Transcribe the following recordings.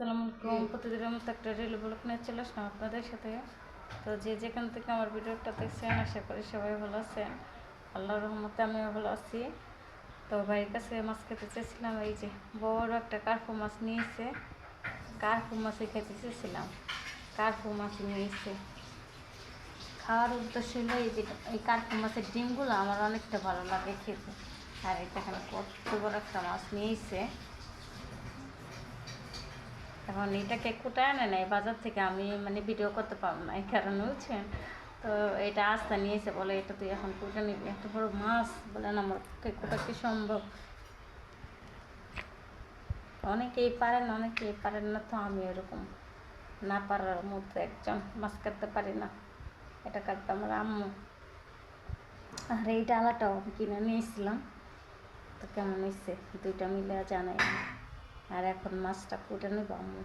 আসসালামু আলাইকুম। প্রতিদিনের মতো একটা রেল ব্লক নিয়ে চলে আসলাম আপনাদের সাথে। তো যে যেখান থেকে আমার ভিডিওটা দেখছেন আশা করি সবাই ভালো আছেন। আল্লাহর রহমতে আমিও ভালো আছি। তো ভাইয়ের কাছে মাছ খেতে চেয়েছিলাম এই যে বড় একটা কার্পু মাছ নিয়েছে। কার্পু মাছই খেতে চেয়েছিলাম। কার্পু মাছ নিয়েছে। খাওয়ার উদ্দেশ্য হলো এই যে এই কার্পু মাছের ডিমগুলো আমার অনেকটা ভালো লাগে খেতে। আর এটা এখানে কত বড় একটা মাছ নিয়েছে। এখন এটাকে কোটায় আনে নাই, বাজার থেকে আমি মানে ভিডিও করতে পারব না, এই কারণে বুঝছেন তো এটা আস্তে নিয়েছে বলে এটা তুই এখন কুটে নিবি, এত বড় মাছ বলে না আমার পক্ষে কোটা কি সম্ভব? অনেকেই পারেন অনেকেই পারেন না, তো আমি এরকম না পারার মধ্যে একজন, মাছ কাটতে পারি না, এটা কাটতে আমার আম্মু। আর এই ডালাটাও কিনে নিয়েছিলাম, তো কেমন হয়েছে দুইটা মিলে জানাই। আর এখন মাছটা কুটে নেব আম্মু।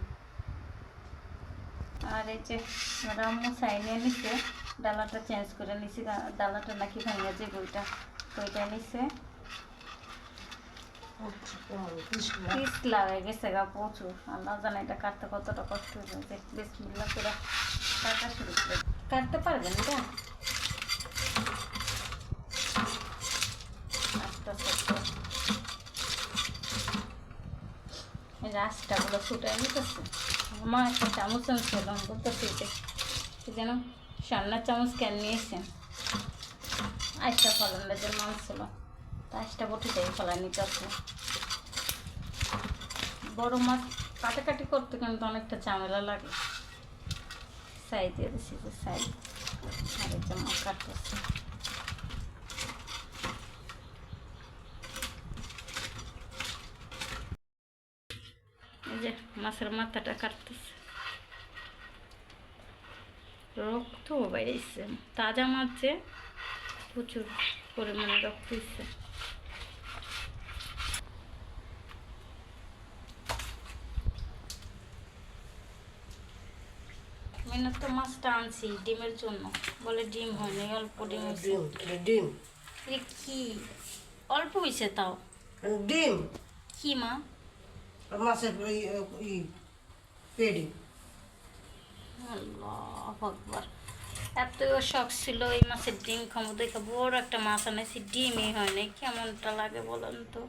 আর এই যে আমার আম্মু সাইনে নিছে, ডালাটা চেঞ্জ করে নিছি ডালাটা নাকি ভাঙে যে বইটা এটা নিছে। এটা কাটতে কতটা কষ্ট কাটতে পারবেন এটা আস্তে আস্তে এই রাস্তাগুলো ফুটাই নিতেছে আমার একটা চামচ আনছিল বলতেছি যে, কি যেন সান্নার চামচ কেন নিয়েছেন আইসটা ফলনের জন্য আনছিল তা আইসটা বটিটাই ফলাই নিতে আছে বড় মাছ কাটাকাটি করতে কিন্তু অনেকটা ঝামেলা লাগে। সাই দিয়ে দিছি যে সাই আর মাছ কাটতেছে এই যে মাছের মাথাটা কাটতেছে। রক্ত বেরিয়েছে। তাজা মাছ প্রচুর পরিমাণে রক্ত দিচ্ছে। মেনে তো মাছটা আনছি ডিমের জন্য। বলে ডিম হয়নি অল্প ডিম ডিম ডিম। কি? অল্প হয়েছে তাও। ডিম। কি মা? মাছের আকবার। এত শখ ছিল এই মাছের ডিম খাব, দেখে বড় একটা মাছ আনেছি, ডিমই কেমনটা লাগে বলেন তো?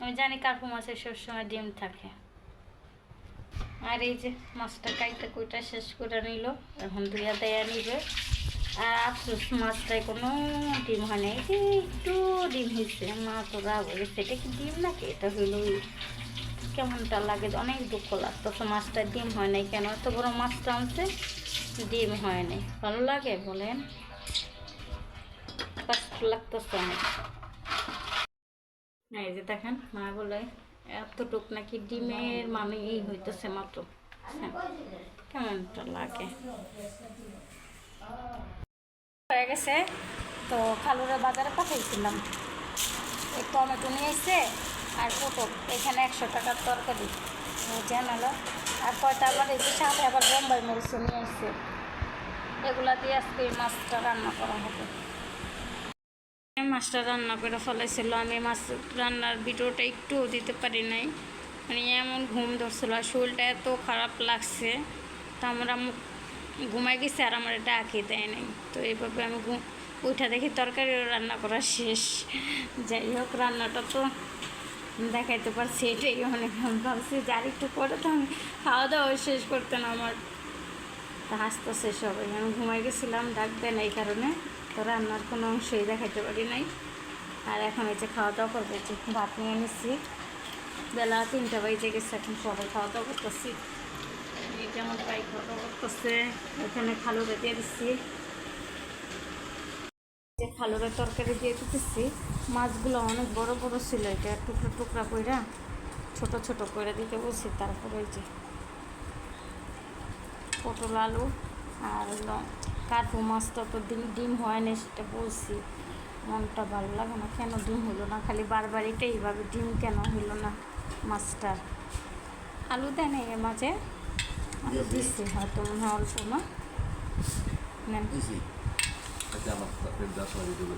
আমি জানি কার্পু মাছের সবসময় ডিম থাকে। আর এই যে মাছটা কাইটা কুইটা শেষ করে নিল, এখন দুইয়া দেয়া নিবে। আর আফসোস, মাছটায় কোনো ডিম হয় না এই যে একটু ডিম হয়েছে মা তো রাগ হয়ে এটা কি ডিম নাকি? এটা ওই কেমনটা লাগে অনেক দুঃখ লাগতো মাছটা ডিম হয় নাই কেন? এত বড় মাছটা আনছে ডিম হয় নাই। ভালো লাগে বলেন? কষ্ট লাগতেছে অনেক। এই যে দেখেন মা বলে এতটুক নাকি ডিমের মানে এই হইতেছে মাত্র। হ্যাঁ, কেমনটা লাগে। হয়ে গেছে। তো খালুরে বাজারে পাঠাইছিলাম। এই টমেটো নিয়ে আর পটল এখানে একশো টাকার তরকারি। জানালো আর কয়টা আবার এই সাথে আবার বোম্বাই মরিচ নিয়ে এসছে এগুলা দিয়ে আজকে মাছটা রান্না করা হবে। মাছটা রান্না করে ফেলাইছিল। আমি মাছ রান্নার ভিডিওটা একটুও দিতে পারি নাই। মানে এমন ঘুম ধরছিল আর শরীরটা এত খারাপ লাগছে। তো আমরা ঘুমাই গেছি আর আমার ডাকি দেয় নাই। তো এইভাবে আমি উঠা দেখি তরকারিও রান্না করা শেষ। যাই হোক, রান্নাটা তো দেখাইতে পারছি, এটাই অনেক ভাবছি। যে আর একটু পরে তো আমি খাওয়া দাওয়া শেষ করতে না আমার তা শেষ হবে আমি ঘুমাই গেছিলাম, ডাক দেয় না এই কারণে। তো রান্নার কোনো অংশই দেখাইতে পারি নাই। আর এখন এই যে খাওয়া দাওয়া করব যে ভাত নিয়ে নিচ্ছি বেলা তিনটা বাজে গেছে, এখন সবাই খাওয়া দাওয়া করতেছি। এই যে আমার পাই খাওয়া দাওয়া করতেছে এখানে খালুরে দিয়ে দিচ্ছি খালুরের তরকারি দিয়ে দিতেছি। মাছগুলো অনেক বড় বড় ছিল এটা টুকরা টুকরা কইরা ছোট ছোট করে দিতে বলছি তারপর ওই যে পটল আলু আর কার্পু মাছটা তো ডিম ডিম হয় না সেটা বলছি। মনটা ভালো লাগে না কেন ডিম হলো না? খালি বারবার এটাই এইভাবে ডিম কেন হলো না মাছটার আলু দেয় না এর মাঝে? আলু দিচ্ছি হয়তো মনে হয় অল্প না? নেন। A sua vida.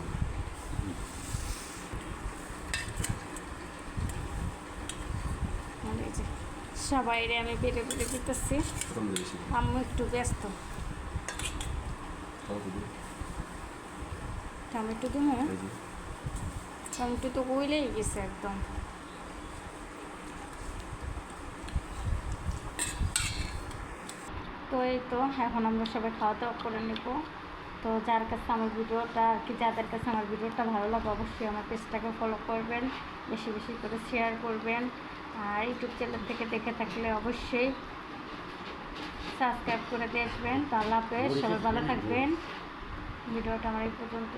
আর এই যে সবাইরে আমি বেড়ে বেড়ে দিতেছি আম্মু একটু ব্যস্ত। টমেটো দিই টমেটো তো গইলেই গেছে একদম। তো এই তো এখন আমরা সবাই খাওয়া দাওয়া করে নেব। তো যার কাছে আমার ভিডিওটা আর কি যাদের কাছে আমার ভিডিওটা ভালো লাগে অবশ্যই আমার পেজটাকে ফলো করবেন বেশি বেশি করে শেয়ার করবেন। আর ইউটিউব চ্যানেল থেকে দেখে থাকলে অবশ্যই সাবস্ক্রাইব করে দেখবেন তো আল্লাহ হাফেজ সবাই ভালো থাকবেন। ভিডিওটা আমার এই পর্যন্ত